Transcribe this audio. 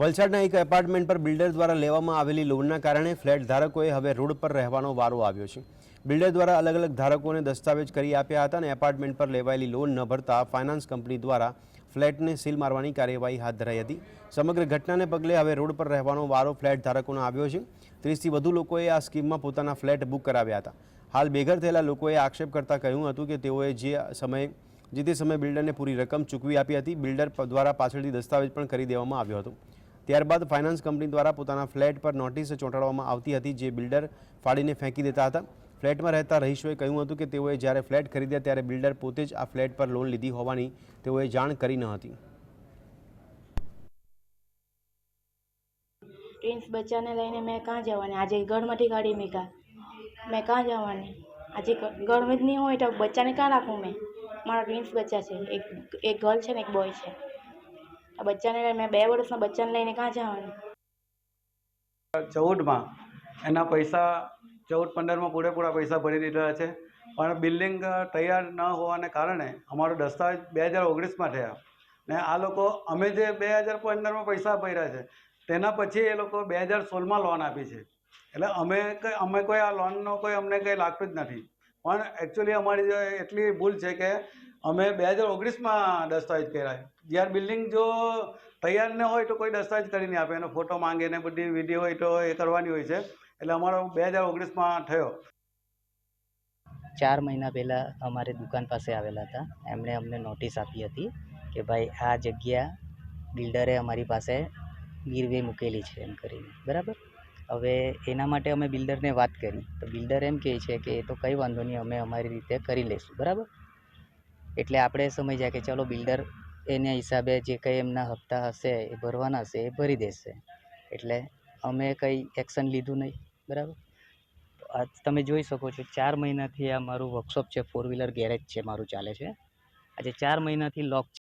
વલસાડના એક એપાર્ટમેન્ટ પર બિલ્ડર દ્વારા લેવામાં આવેલી લોનના કારણે ફ્લેટ ધારકોએ હવે રોડ પર રહેવાનો વારો આવ્યો છે. બિલ્ડર દ્વારા અલગ અલગ ધારકોને દસ્તાવેજ કરી આપ્યા હતા અને એપાર્ટમેન્ટ પર લેવાયેલી લોન ન ભરતા ફાઇનાન્સ કંપની દ્વારા ફ્લેટને સીલ મારવાની કાર્યવાહી હાથ ધરાઈ હતી. સમગ્ર ઘટનાને પગલે હવે રોડ પર રહેવાનો વારો ફ્લેટ ધારકોનો આવ્યો છે. ત્રીસથી વધુ લોકોએ આ સ્કીમમાં પોતાના ફ્લેટ બુક કરાવ્યા હતા. હાલ બેઘર થયેલા લોકોએ આક્ષેપ કરતા કહ્યું હતું કે તેઓએ જે સમયે, જે તે સમયે બિલ્ડરને પૂરી રકમ ચૂકવી આપી હતી બિલ્ડર દ્વારા પાછળથી દસ્તાવેજ પણ કરી દેવામાં આવ્યો હતો. ત્યારબાદ ફાઇનાન્સ કંપની દ્વારા પોતાના ફ્લેટ પર નોટિસ ચોંટાડવામાં આવતી હતી, જે બિલ્ડર ફાડીને ફેંકી દેતા હતા. ફ્લેટમાં રહેતા રહીશોએ કહ્યું હતું કે તેઓએ જ્યારે ફ્લેટ ખરીદ્યા ત્યારે બિલ્ડર પોતે જ આ ફ્લેટ પર લોન લીધી હોવાની તેઓએ જાણ કરી ન હતી. ટ્વિન્સ બચ્ચાને લઈને મેં કાં જવાની? આજે ઘરમાંથી કાઢી મેં કાં જવાની? આજે ઘરમાં જ નહીં હોય તો બચ્ચાને કાં રાખું મેં? મારા ટ્વિન્સ બચ્ચા છે. એક એક ગર્લ છે ને એક બોય છે. આ બચ્ચાને લઈને મેં બે વર્ષના બચ્ચાને લઈને કાં જવાનું? ચૌદમાં. એના પૈસા, ચૌદ પંદરમાં પૂરેપૂરા પૈસા ભરી દીધા છે. પણ બિલ્ડિંગ તૈયાર ન હોવાને કારણે અમારો દસ્તાવેજ બે હજાર ઓગણીસમાં થયા. ને આ લોકો, અમે જે બે હજાર પંદરમાં પૈસા ભર્યા છે, તેના પછી એ લોકો બે હજાર સોળમાં લોન આપી છે. એટલે અમે કંઈ, અમે કોઈ આ લોનનો કોઈ અમને કંઈ લાગતું જ નથી. પણ એકચ્યુઅલી અમારી જે એટલી ભૂલ છે કે અમે બે હજાર ઓગણીસમાં દસ્તાવેજ કર્યા. જ્યારે બિલ્ડિંગ જો તૈયાર ન હોય તો કોઈ દસ્તાવેજ કરી નહીં આપે. એનો ફોટો માંગે ને બધી વીડિયો હોય તો એ કરવાની હોય છે. એટલે અમારો બે હજાર ઓગણીસમાં થયો. ચાર મહિના પહેલાં અમારી દુકાન પાસે આવેલા હતા. એમણે અમને નોટિસ આપી હતી કે ભાઈ, આ જગ્યા બિલ્ડરે અમારી પાસે ગીરવે મૂકેલી છે એમ કરીને. બરાબર? હવે એના માટે અમે બિલ્ડરને વાત કરી. તો બિલ્ડર એમ કહે છે કે એ તો કંઈ વાંધો નહીં, અમે અમારી રીતે કરી લઈશું. બરાબર? એટલે આપણે સમજ્યા કે ચલો બિલ્ડર એના હિસાબે જે કંઈ એમના હપ્તા હશે, એ ભરવાના હશે, એ ભરી દેશે. એટલે અમે કંઈ એક્શન લીધું નહીં, બરાબર? આજ તમે જોઈ શકો છો, ચાર મહિનાથી આ મારું વર્કશોપ છે ફોર વ્હીલર ગેરેજ છે, મારું ચાલે છે. આજે ચાર મહિનાથી લોક